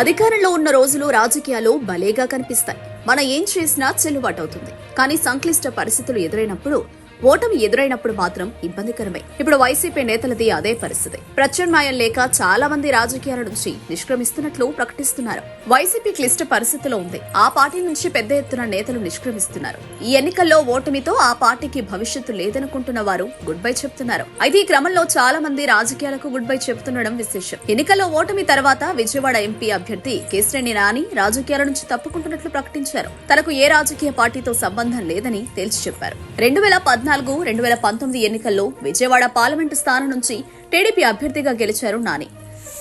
అధికారంలో ఉన్న రోజులు రాజకీయాలు భలేగా కనిపిస్తాయి. మనం ఏం చేసినా చెల్లుబాటు అవుతుంది కానీ సంక్లిష్ట పరిస్థితులు ఎదురైనప్పుడు ఓటమి ఎదురైనప్పుడు మాత్రం ఇబ్బందికరమే. ఇప్పుడు వైసీపీ నేతలది అదే పరిస్థితి. ప్రత్యామ్నాయం లేక చాలా మంది రాజకీయాల నుంచి నిష్క్రమిస్తున్నట్లు ప్రకటిస్తున్నారు. వైసీపీ క్లిష్ట పరిస్థితిలో ఉంది. ఆ పార్టీ నుంచి పెద్ద ఎత్తున నేతలు నిష్క్రమిస్తున్నారు. ఈ ఎన్నికల్లో ఓటమితో ఆ పార్టీకి భవిష్యత్తు లేదనుకుంటున్న వారు గుడ్ బై చెప్తున్నారు. అయితే ఈ క్రమంలో చాలా మంది రాజకీయాలకు గుడ్ బై చెప్తుండడం విశేషం. ఎన్నికల్లో ఓటమి తర్వాత విజయవాడ ఎంపీ అభ్యర్థి కేశిరెడ్డి నాని రాజకీయాల నుంచి తప్పుకుంటున్నట్లు ప్రకటించారు. తనకు ఏ రాజకీయ పార్టీతో సంబంధం లేదని తేల్చి చెప్పారు. రెండు వేల పద్నాలుగు రెండు వేల పంతొమ్మిది ఎన్నికల్లో విజయవాడ పార్లమెంటు స్థానం నుంచి టీడీపీ అభ్యర్థిగా గెలిచారు నాని.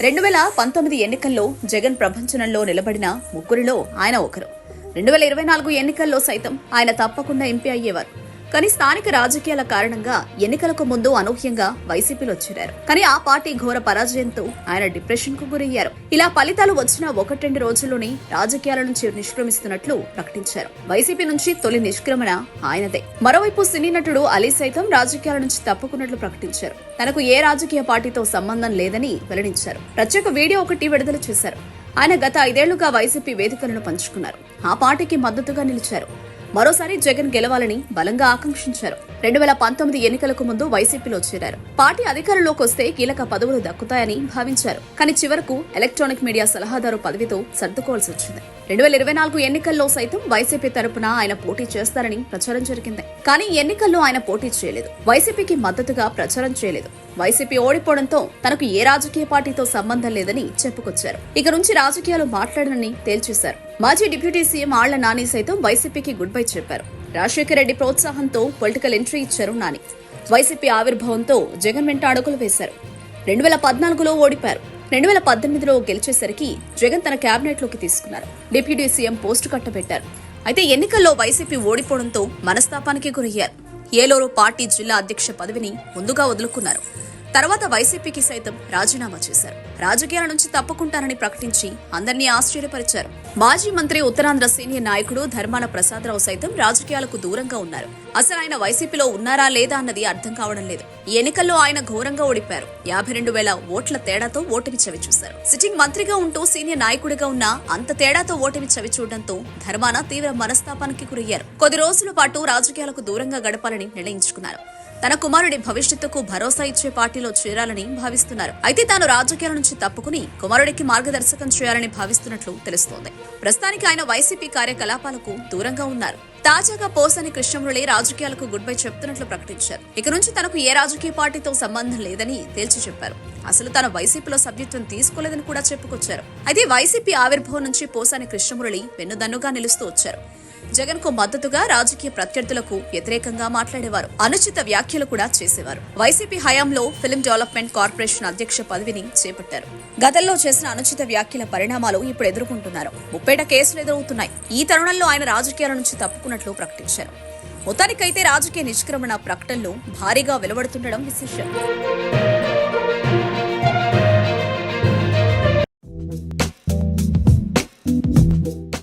రెండు వేల పంతొమ్మిది ఎన్నికల్లో జగన్ ప్రపంచంలో నిలబడిన ముగ్గురిలో ఆయన ఒకరు. రెండు వేల ఇరవై నాలుగు ఎన్నికల్లో సైతం ఆయన తప్పకుండా ఎంపీ అయ్యేవారు. కానీ స్థానిక రాజకీయాల కారణంగా ఎన్నికలకు ముందు అనూహ్యంగా వైసీపీలో చేరారు. కానీ ఆ పార్టీ ఘోర పరాజయంతో ఆయన డిప్రెషన్కు గురయ్యారు. ఇలా ఫలితాలు వచ్చిన ఒకటి రెండు రోజుల్లోనే రాజకీయాల నుంచి నిష్క్రమిస్తున్నట్లు ప్రకటించారు. వైసీపీ నుంచి తొలి నిష్క్రమణ ఆయనదే. మరోవైపు సినీ నటుడు అలీ సైతం రాజకీయాల నుంచి తప్పుకున్నట్లు ప్రకటించారు. తనకు ఏ రాజకీయ పార్టీతో సంబంధం లేదని వెల్లడించారు. ప్రత్యేక వీడియో ఒకటి విడుదల చేశారు. ఆయన గత ఐదేళ్ళుగా వైసీపీ వేదికలను పంచుకున్నారు. ఆ పార్టీకి మద్దతుగా నిలిచారు. మరోసారి జగన్ గెలవాలని బలంగా ఆకాంక్షించారు. రెండు వేల పంతొమ్మిది ఎన్నికలకు ముందు వైసీపీలో చేరారు. పార్టీ అధికారంలోకి వస్తే కీలక పదవులు దక్కుతాయని భావించారు. కానీ చివరకు ఎలక్ట్రానిక్ మీడియా సలహాదారు పదవితో సర్దుకోవాల్సి వచ్చింది. రెండు వేల ఇరవై నాలుగు ఎన్నికల్లో సైతం వైసీపీ తరపున ఆయన పోటీ చేస్తారని ప్రచారం జరిగింది. కానీ ఎన్నికల్లో ఆయన పోటీ చేయలేదు. వైసీపీకి మద్దతుగా ప్రచారం చేయలేదు. వైసీపీ ఓడిపోవడంతో తనకు ఏ రాజకీయ పార్టీతో సంబంధం లేదని చెప్పుకొచ్చారు. ఇక నుంచి రాజకీయాలు మాట్లాడనని తేల్చేశారు. మాజీ డిప్యూటీ సీఎం ఆళ్ళ నాని సైతం వైసీపీకి గుడ్ బై చెప్పారు. రాజశేఖర రెడ్డి ప్రోత్సాహంతో పొలిటికల్ ఎంట్రీ ఇచ్చారు నాని. వైసీపీ ఆవిర్భావంతో జగన్ వెంట అడుగులు వేశారు. రెండు వేల పద్నాలుగులో ఓడిపారు. రెండు వేల పద్దెనిమిదిలో గెలిచేసరికి జగన్ తన క్యాబినెట్లోకి లోకి తీసుకున్నారు. డిప్యూటీ సీఎం పోస్టు కట్టబెట్టారు. అయితే ఎన్నికల్లో వైసీపీ ఓడిపోవడంతో మనస్తాపానికి గురయ్యారు. ఏలూరు పార్టీ జిల్లా అధ్యక్ష పదవిని ముందుగా వదులుకున్నారు. తర్వాత వైసీపీకి సైతం రాజీనామా చేశారు. రాజకీయాల నుంచి తప్పుకుంటారని ప్రకటించి అందరినీ ఆశ్చర్యపరిచారు. మాజీ మంత్రి ఉత్తరాంధ్ర సీనియర్ నాయకుడు ధర్మాన ప్రసాదరావు సైతం రాజకీయాలకు దూరంగా ఉన్నారు. అసలు ఆయన వైసీపీలో ఉన్నారా లేదా అన్నది అర్థం కావడం లేదు. ఈ ఎన్నికల్లో ఆయన ఘోరంగా ఓడిపారు యాభై రెండు వేల ఓట్ల తేడాతో ఓటమి చవి చూశారు. సిట్టింగ్ మంత్రిగా ఉంటూ సీనియర్ నాయకుడిగా ఉన్న అంత తేడాతో ఓటమి చవి చూడడంతో ధర్మాన తీవ్ర మనస్తాపానికి గురయ్యారు. కొద్ది రోజుల పాటు రాజకీయాలకు దూరంగా గడపాలని నిర్ణయించుకున్నారు. తన కుమారుడి భవిష్యత్తుకు భరోసా ఇచ్చే పార్టీలో చేరాలని భావిస్తున్నారు. అయితే తాను రాజకీయాల నుంచి తప్పుకుని కుమారుడికి మార్గదర్శకం చేయాలని భావిస్తున్నట్లు తెలుస్తోంది. ప్రస్తుతానికి ఆయన వైసీపీ కార్యకలాపాలకు దూరంగా ఉన్నారు. తాజాగా పోసని కృష్ణమురళి రాజకీయాలకు గుడ్ బై చెప్తున్నట్లు ప్రకటించారు. ఇక నుంచి తనకు ఏ రాజకీయ పార్టీతో సంబంధం లేదని తేల్చి చెప్పారు. అసలు తాను వైసీపీలో సభ్యత్వం తీసుకోలేదని కూడా చెప్పుకొచ్చారు. అయితే వైసీపీ ఆవిర్భావం నుంచి పోసాని కృష్ణమురళి వెన్నుదన్నుగా నిలుస్తూ వచ్చారు. జగన్కు మద్దతుగా రాజకీయ ప్రత్యర్థులకు వ్యతిరేకంగా మాట్లాడేవారు. అనుచిత వ్యాఖ్యలు కూడా చేసేవారు. వైసీపీ హయాంలో ఫిల్మ్ డెవలప్మెంట్ కార్పొరేషన్ అధ్యక్ష పదవిని చేపట్టారు. గతంలో చేసిన అనుచిత వ్యాఖ్యల పరిణామాలు ఇప్పుడు ఎదుర్కొంటున్నారు. ముప్పేట కేసులు ఎదురవుతున్నాయి. ఈ తరుణంలో ఆయన రాజకీయాల నుంచి తప్పుకున్నట్లు ప్రకటించారు. మొత్తానికైతే రాజకీయ నిష్క్రమణ ప్రకటనలు భారీగా వెలువడుతుండడం విశేషం.